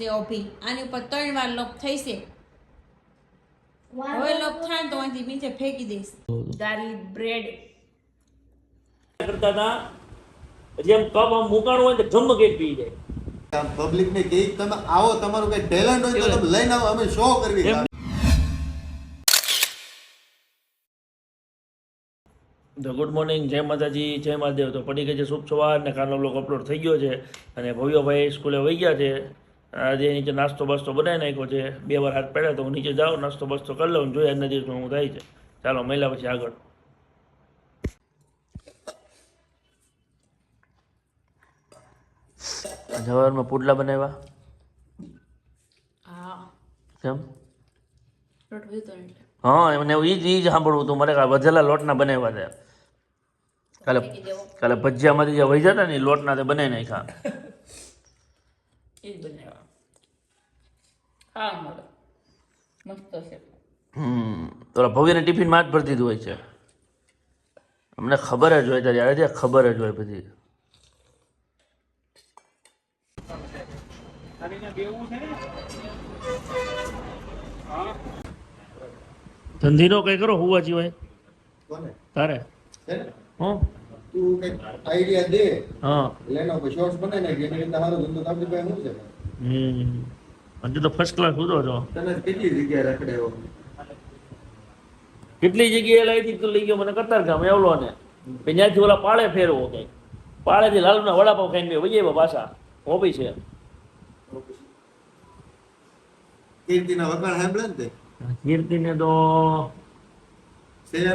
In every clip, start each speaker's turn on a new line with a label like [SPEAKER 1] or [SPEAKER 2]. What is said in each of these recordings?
[SPEAKER 1] છે અભી. આની ઉપર ત્રણ વાર લોક થઈશે હવે લોક થાય તો અહીંથી નીચે ફેંકી દઈશ. ગાર્લિક બ્રેડ
[SPEAKER 2] કરતા હતા જેમ કપ આમ મુકાણું હોય તો જમ કેક પી જાય.
[SPEAKER 3] પબ્લિક ને કે તમે આવો તમારું કઈ ટેલેન્ટ હોય તો તમે લઈને આવો અમે શો કરવી
[SPEAKER 2] તો ગુડ મોર્નિંગ જય માતાજી જય મહાદેવ. તો પડી ગઈ છે શુભ સવાર ને કાલનો બ્લોગ અપલોડ થઈ ગયો છે અને ભવ્યભાઈ સ્કૂલે વહી ગયા છે. આજે નીચે નાસ્તો બસ્તો બનાવી નાખ્યો છે બે વાર હાથ પડ્યા તો હું નીચે જાઉં નાસ્તો બસ્તો કરી લઉં જોઈએ આજના દિવસમાં હું થાય છે. ચાલો મહિલા પછી આગળ. જવારમાં પુડલા બનાવ્યા?
[SPEAKER 1] હા.
[SPEAKER 2] કેમ? હા એમને એ જ એ જ સાંભળવું હતું. મારે વધેલા લોટના બનાવ્યા હતા કાલે કાલે ભજીયામાંથી જે વહી જતા ને લોટના તે બનાવી નાખ્યા.
[SPEAKER 1] એ જ બનાવ્યા. હા મળે. મસ્ત છે.
[SPEAKER 2] હમ તો ભવ્યને ટિફિનમાં જ ભરતી દીધું હોય છે. અમને ખબર જ હોય ત્યારે આજે ખબર જ હોય બધી. ધંધીનો કઈ કરો હોવા
[SPEAKER 3] કોને?
[SPEAKER 2] તારે?
[SPEAKER 3] છે તું આઈડિયા દે.
[SPEAKER 2] હા.
[SPEAKER 3] લેનો શોર્ટ્સ બનાવી નાખી એની રીતે સારો ધંધો આપણી પાસે શું છે?
[SPEAKER 2] હમ. હજુ તો ફર્સ્ટ ક્લાસ ઉતો છો
[SPEAKER 3] કેટલી જગ્યાએ રખડે
[SPEAKER 2] કેટલી જગ્યાએ લાવી તું લઈ ગયો? મને કતાર ગામ એવલો ને. ત્યાંથી ઓલા પાળે ફેરવો કઈ પાળેથી લાલુના વડાપાવ ખાઈને વજે પાછા. હોબી છે.
[SPEAKER 3] કીર્તિના વખાણ સાંભળે ને
[SPEAKER 2] કીર્તિને તો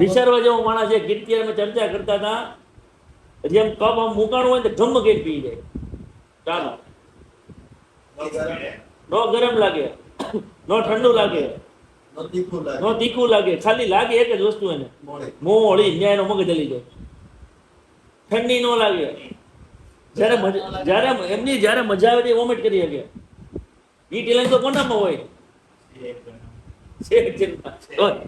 [SPEAKER 2] વિચારવા જેવો માણસ છે. કીર્તિ અમે ચર્ચા કરતા હતા. જેમ કપ આમ મુકાણું હોય ને તો ગમ કેક પી જાય ચાલો. નો ગરમ લાગે. નો ઠંડુ લાગે.
[SPEAKER 3] નો તીખું લાગે.
[SPEAKER 2] નો તીખું લાગે. ખાલી લાગે એક જ વસ્તુ એને.
[SPEAKER 3] મોળી
[SPEAKER 2] ન્યાય નો મગજ હલી જાય. ઠંડી નો લાગે. જ્યારે જ્યારે એમની જ્યારે મજા આવે તે વોમિટ કરી શકે. ઈ ટેલેન્ટ તો કોનામાં હોય?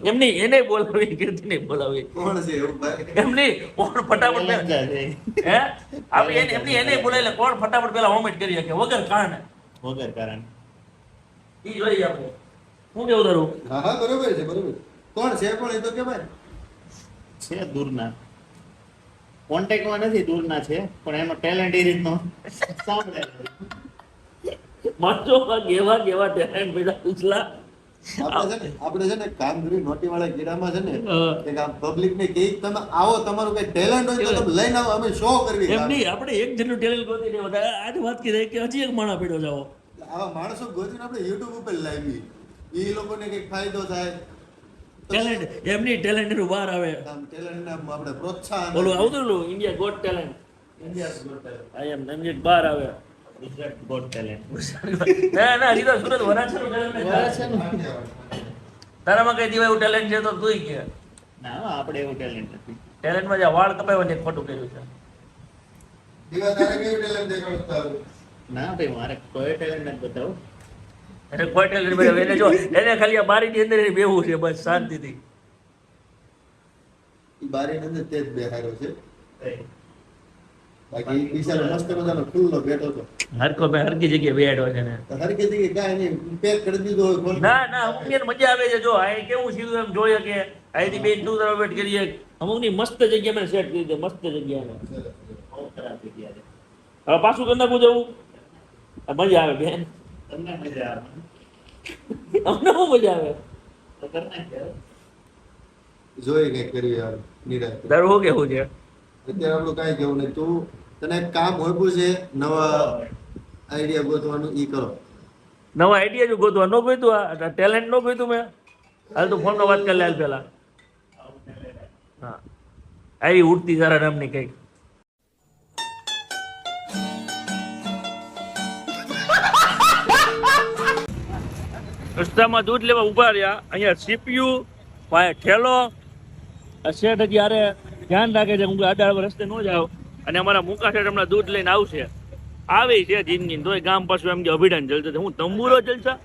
[SPEAKER 2] એમની એને બોલાવી કીર્તિને બોલાવી.
[SPEAKER 3] કોણ?
[SPEAKER 2] એમની ફટાફટ હે? આપણે એને એમની એને બોલાવી કોણ ફટાફટ પેલા વોમિટ કરી શકે? વગર કારણે.
[SPEAKER 4] વગર કારણ.
[SPEAKER 2] આપણે હું કેવું
[SPEAKER 3] હા હા બરોબર છે બરોબર કોણ છે પણ એ તો કે ભાઈ
[SPEAKER 4] છે દૂરના. કોન્ટેક્ટમાં નથી દૂરના છે પણ એમાં ટેલેન્ટ એ રીતનો સાંભળે
[SPEAKER 2] માણસો કેવા કેવા ટેલેન્ટ પેલા ઉછલા
[SPEAKER 3] આપણે છે ને આપણે છે ને કામગીરી નોટી વાળા કીડામાં છે ને. કે આમ પબ્લિક ને કે તમે આવો તમારું કઈ ટેલેન્ટ હોય તો તમે લઈને આવો અમે શો કરવી
[SPEAKER 2] એમ નહીં આપણે એક જેટલું ટેલેન્ટ ગોતી નહીં બધા આજ વાત કીધી કે હજી એક માણા પીડો જાઓ.
[SPEAKER 3] આવા માણસો ગોતીને આપણે યુટ્યુબ ઉપર લાવી એ લોકોને કંઈક ફાયદો થાય.
[SPEAKER 2] ટેલેન્ટ એમની ટેલેન્ટનું બહાર આવે.
[SPEAKER 3] ટેલેન્ટ ને આપણે પ્રોત્સાહન
[SPEAKER 2] ઓલું આવતું ને India got talent
[SPEAKER 3] India got talent
[SPEAKER 2] I am બહાર આવે.
[SPEAKER 4] ગુજરાત ગોટ ટેલેન્ટ
[SPEAKER 2] ના ના હજી તો સુરત વરાછાનું જ તારામાં કઈ દીવા એવું ટેલેન્ટ છે તો તું કે.
[SPEAKER 4] ના આપણે એવું ટેલેન્ટ નથી.
[SPEAKER 2] ટેલેન્ટમાં જે વાળ કપાય એક ખોટું કર્યું છે.
[SPEAKER 3] દીવા તારે કેવું ટેલેન્ટ દેખાડું તારું?
[SPEAKER 4] ના ભાઈ મારે કોઈ ટેલેન્ટ નથી બતાવું.
[SPEAKER 2] એને કોઈ ટેલેન્ટ મેળવે એને જો એને ખાલી આ બારીની અંદર બેહવું છે બસ શાંતિથી.
[SPEAKER 3] ઈ અંદર તે જ બેહાર્યો છે. બાકી બિચારો મસ્ત મજાનો ખુલ્લો બેઠો હતો.
[SPEAKER 2] હરકો ભાઈ હરકી જગ્યાએ બેઠો છે ને
[SPEAKER 3] તો જગ્યાએ કાંઈ નહીં પેક કરી દીધો હોય
[SPEAKER 2] ના ના અમુક મજા આવે છે. જો અહીં કેવું સીધું એમ જોઈએ કે અહીંથી બેન તું તારો વેટ કરીએ. અમુકની મસ્ત જગ્યા મેં સેટ કરી દે મસ્ત જગ્યા
[SPEAKER 4] બહુ ખરાબ જગ્યા છે.
[SPEAKER 2] હવે પાછું કરી નાખું જવું. આ મજા આવે બેન
[SPEAKER 4] તમને મજા આવે
[SPEAKER 2] અમને બહુ મજા આવે
[SPEAKER 4] તો કર
[SPEAKER 3] જોઈએ કંઈક કરીએ યાર નિરાંતે.
[SPEAKER 2] તારું શું કેવું છે
[SPEAKER 3] અત્યારે આપણું કાંઈ કેવું નહીં તું તને કામ હોપ્યું છે નવા આઈડિયા ગોતવાનું ઈ કરો
[SPEAKER 2] નવા આઈડિયા જો ગોતવા ન ગોતું આ ટેલેન્ટ ન ગોતું મેં હાલ તો ફોનનો વાત કરી લે હાલ પેલા હા આવી ઉડતી સારા નામની કંઈક રસ્તામાં દૂધ લેવા ઊભા રહ્યા. અહીંયા સીપીયુ પાસે ઠેલો. શેઠ હજી અરે ધ્યાન રાખે છે હું આડા રસ્તે ન જાવ અને અમારા મુકા શેઠ હમણાં દૂધ લઈને આવશે. આવે છે જિંદગી તોય ગામ પાછું એમ કે અભિડાન જલશે હું તંબુરો જલસા?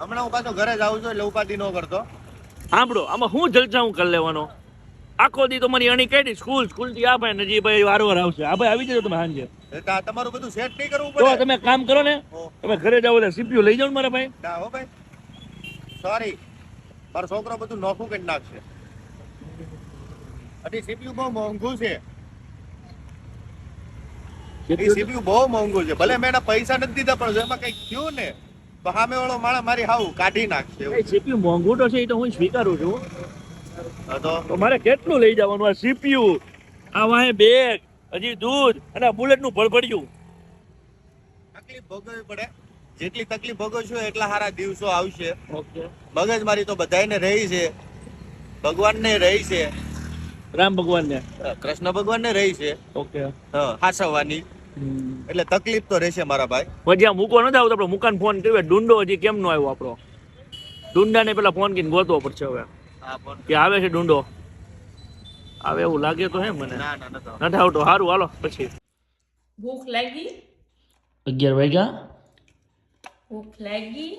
[SPEAKER 3] હમણાં હું પાછો ઘરે જ આવું છું એટલે ઉપાધિ ન કરતો.
[SPEAKER 2] સાંભળો આમાં હું જલસા હું કરી લેવાનો? આખો દી તો મારી અણી કાઢી સ્કૂલ સ્કૂલથી આ ભાઈ નજી ભાઈ વારવાર આવશે. આ ભાઈ આવી જજો તમે સાંજે.
[SPEAKER 4] તમારું બધું સેટ નહીં કરવું
[SPEAKER 2] તો
[SPEAKER 4] પડે.
[SPEAKER 2] તમે કામ કરો ને તમે ઘરે જાઓ એટલે સીપીયુ લઈ જાઓ મારા ભાઈ.
[SPEAKER 4] ના હો ભાઈ. સોરી. મારો છોકરો બધું નોખું કરી નાખશે. અને સીપીયુ બહુ મોંઘું છે. સીપીયુ બહુ મોંઘું છે. ભલે મેં પૈસા નથી દીધા પણ જો એમાં કંઈક થયું ને તો સામે વાળો માણસ મારી હાવ કાઢી નાખશે.
[SPEAKER 2] સીપીયુ મોંઘું તો છે એ તો હું સ્વીકારું છું.
[SPEAKER 4] તો?
[SPEAKER 2] તો મારે કેટલું લઈ જવાનું? આ સીપીયુ આ વાહે બેગ હજી દૂધ અને બુલેટનું ભળભડ્યું
[SPEAKER 4] તકલીફ ભોગવવી પડે. જેટલી તકલીફ ભોગવશો એટલા સારા દિવસો આવશે. મગજ મારી તો બધાને રહી છે. ભગવાનને રહી છે.
[SPEAKER 2] રામ ભગવાન ને
[SPEAKER 4] કૃષ્ણ ભગવાનને રહી છે.
[SPEAKER 2] ઓકે.
[SPEAKER 4] હા હાસવવાની. એટલે તકલીફ તો રહેશે મારા ભાઈ.
[SPEAKER 2] પછી આ મૂકો નથી આવતો આપણે મુકાન ફોન કર્યો ડુંડો હજી કેમ નો આવ્યો આપણો? ડુંડાને પેલા ફોન કરીને ગોતવો પડશે હવે. કે આવે છે ડુંડો? આવે એવું લાગે તો હે મને.
[SPEAKER 4] ના ના
[SPEAKER 2] નથી આવતો. સારું હાલો પછી.
[SPEAKER 1] ભૂખ લાગી?
[SPEAKER 2] અગિયાર વાગ્યા?
[SPEAKER 1] ભૂખ લાગી.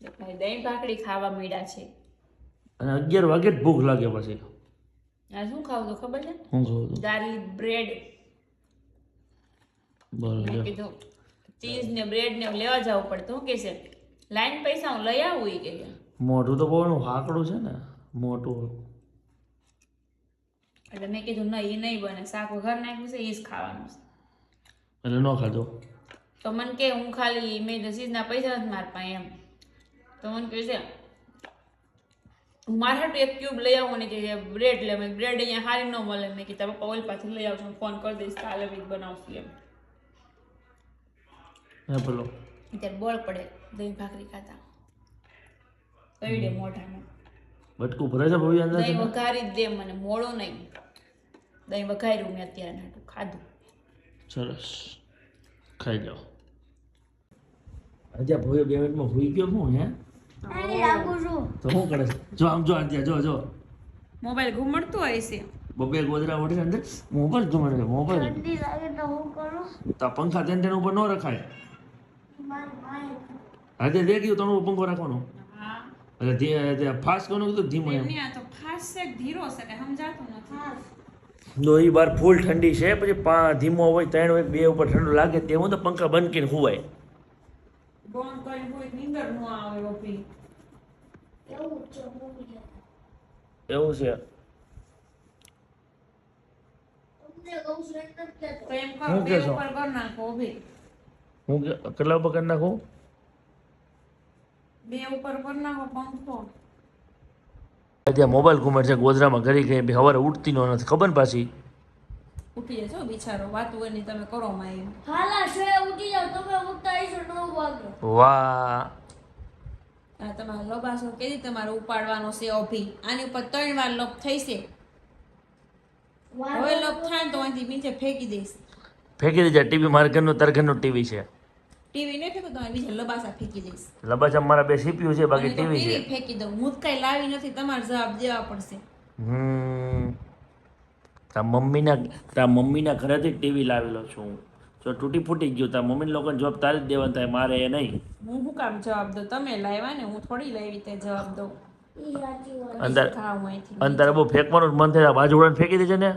[SPEAKER 1] ભાઈ દહીં ભાખરી ખાવા મળ્યા છે.
[SPEAKER 2] અને અગિયાર વાગે જ ભૂખ લાગે પછી.
[SPEAKER 1] આ શું ખાવું તો ખબર છે?
[SPEAKER 2] હું ખાવું છું
[SPEAKER 1] ગાર્લિક બ્રેડ.
[SPEAKER 2] બોલો
[SPEAKER 1] કીધું ચીઝ ને બ્રેડ ને લેવા જવું પડે. તો શું કે છે લાઈન પૈસા હું લઈ આવું કે.
[SPEAKER 2] મોઢું તો બહુ હાકડું છે ને મોટું.
[SPEAKER 1] એટલે મેં કીધું નહીં એ નહીં બને. શાક વઘાર નાખ્યું છે એ જ ખાવાનું છે.
[SPEAKER 2] એટલે ન ખાધો.
[SPEAKER 1] તો મને કે હું ખાલી મેં રસીદના પૈસા નથી માર પાસે એમ. તો મને કહે છે હું મારા એક ક્યુબ લઈ આવું ને કે બ્રેડ લે. મેં બ્રેડ અહીંયા હારી ન મળે. મેં કીધું પપ્પા ઓલ પાછી લઈ આવજો ફોન કરી દઈશ કાલે બી બનાવશું એમ.
[SPEAKER 2] હા બોલો.
[SPEAKER 1] અત્યારે બળ પડે દહીં ભાખરી ખાતા. કઈડે મોઢામાં
[SPEAKER 2] બટકું ભરે છે ભવ્ય અંદર
[SPEAKER 1] દહીં વઘારી જ દે મને મોડો નહીં. દહીં વઘાર્યું મેં અત્યારે નાટું ખાધું.
[SPEAKER 2] સરસ. ખાઈ જાઓ અજા ભોયો બે મિનિટમાં હોઈ ગયો હું હે? તો શું કરે છે? જો આમ જો ત્યાં જો જો.
[SPEAKER 1] મોબાઈલ ઘુમડતું હોય છે.
[SPEAKER 2] બબે ગોદરા ઓઢે અંદર. મોબાઈલ ઘુમાડે છે મોબાઈલ તો આ પંખા તેન તેન ઉપર ન રખાય. આજે દે ગયું તણું પંખો રાખવાનો.
[SPEAKER 1] હા.
[SPEAKER 2] એટલે ધીમે- ફાસ્ટ કોનો કીધું ધીમો એમ.
[SPEAKER 1] તો ફાસ્ટ છે ધીરો છે કે સમજાતું નથી.
[SPEAKER 2] એ બાર ફૂલ ઠંડી છે પછી પા ધીમો હોય ત્રણ હોય બે ઉપર ઠંડુ લાગે તેવું તો પંખા બંધ કરીને હુવાય.
[SPEAKER 1] બોન કરી હોય નીંદર નો આવે ઓપી
[SPEAKER 2] એવું છે હું
[SPEAKER 1] કે
[SPEAKER 2] કહેશો?
[SPEAKER 1] ઉપર કર નાખો ઓભી
[SPEAKER 2] હું કેટલા ઉપર કરી નાખું?
[SPEAKER 1] બે ઉપર કરી નાખો પંખો.
[SPEAKER 2] ત્યાં મોબાઈલ ઘુમાડ છે ગોધરામાં ઘરે ગઈ બી સવારે ઉઠતી નો નથી. ખબર પાછી?
[SPEAKER 1] ઉઠી જશો બિચારો વાત હોય ને તમે કરો માં એમ
[SPEAKER 5] હાલા છે ઉઠી જાવ તમે ઉઠતા આવીશો નવ વાગે.
[SPEAKER 2] વાહ.
[SPEAKER 1] તમારો લોબાસો કેદી તમારે ઉપાડવાનો છે ઓભી આની ઉપર ત્રણ વાર લોપ થઈ છે. હવે લપ થાય તો અહીંથી નીચે ફેંકી દઈશ.
[SPEAKER 2] ફેંકી દેજે ટીવી મારા ઘરનું તારા ઘરનું ટીવી છે.
[SPEAKER 1] ટીવી નહીં ફેંકો તો અહીં બીજા લબાસા ફેંકી દઈશ.
[SPEAKER 2] લબાસા મારા બે સીપીયુ છે બાકી ટીવી છે.
[SPEAKER 1] ટીવી ફેંકી દઉં. હું કઈ લાવી નથી તમારે જવાબ દેવા પડશે.
[SPEAKER 2] હમ. તા મમ્મીના તા મમ્મીના ઘરેથી ટીવી લાવેલો છું હું. જો તૂટી ફૂટી ગયું તા મમ્મી લોકોને જવાબ તારે જ દેવાનો થાય મારે એ નહીં.
[SPEAKER 1] હું શું કામ જવાબ દઉં? તમે લાવ્યા ને હું થોડી લાવી તે જવાબ દઉં.
[SPEAKER 2] અંદર અંદર તારે બહુ ફેંકવાનું મન થાય બાજુ ફેંકી દેજે ને.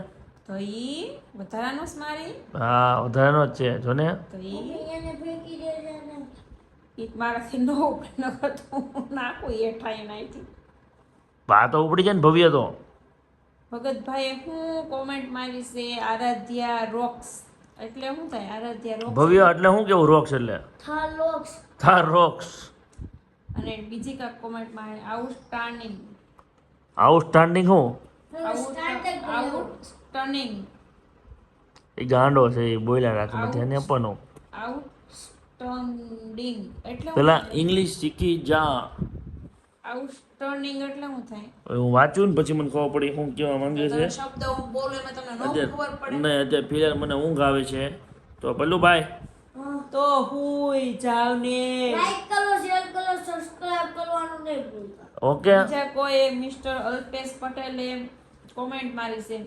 [SPEAKER 1] તો ઈ વધારાનો જ મારી.
[SPEAKER 2] હા વધારાનો જ છે. જો ને.
[SPEAKER 1] તો ઈ
[SPEAKER 5] એને ફેંકી દે છે ને.
[SPEAKER 1] ઈ મારાથી ન ઉપડે તો નાખું એ ઠાઈ નાખી
[SPEAKER 2] આ તો ઉપડી જાય ને ભવ્ય તો.
[SPEAKER 1] ભગતભાઈએ હું કોમેન્ટ મારી છે આરાધ્યા રોક્સ એટલે શું થાય આરાધ્યા રોક્સ
[SPEAKER 2] ભવ્ય એટલે શું કેવું રોક્સ એટલે?
[SPEAKER 5] થાર લોક્સ
[SPEAKER 2] થાર રોક્સ
[SPEAKER 1] અને બીજી કાંઈક કોમેન્ટ મારી આઉટસ્ટાન્ડિંગ
[SPEAKER 2] આઉટસ્ટાન્ડિંગ હું?
[SPEAKER 1] આઉટસ્ટાન્ડિંગ
[SPEAKER 2] એ ગાંડો છે એ બોલ્યા રાખે નથી એને આપવાનું
[SPEAKER 1] આઉટસ્ટેન્ડિંગ એટલે
[SPEAKER 2] પેલા ઇંગ્લિશ શીખી જા.
[SPEAKER 1] આઉટસ્ટેન્ડિંગ એટલે હું થાય?
[SPEAKER 2] હું વાંચું ને પછી મને ખબર પડી હું કેવા માંગે છે.
[SPEAKER 1] શબ્દ હું બોલું એમાં તમને ન ખબર પડે?
[SPEAKER 2] નહીં અત્યારે ફિલહાલ મને ઊંઘ આવે છે. તો પેલું ભાઈ
[SPEAKER 1] તો હુઈ જાવ ને.
[SPEAKER 5] લાઈક કરો શેર કરો સબસ્ક્રાઇબ કરવાનું નહીં ભૂલતા.
[SPEAKER 2] ઓકે.
[SPEAKER 1] બીજા કોઈ મિસ્ટર અલ્પેશ પટેલે કોમેન્ટ મારી છે.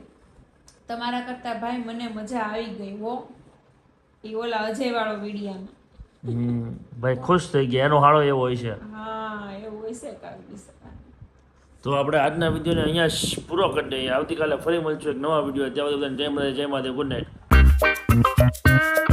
[SPEAKER 1] તમારા કરતા ભાઈ મને મજા આવી ગઈ હો. એ ઓલા અજય વાળો વિડીયામાં.
[SPEAKER 2] હમ ભાઈ ખુશ થઈ ગયા. એનો હાળો એવો હોય છે.
[SPEAKER 1] હા એવું હોય છે બી
[SPEAKER 2] તો આપણે આજના વિડીયોને અહીંયા પૂરો કરી દઈએ. આવતીકાલે ફરી મળશું એક નવા વીડિયો ત્યાં બધાને જય માતા જય મહાદેવ ગુડ નાઇટ.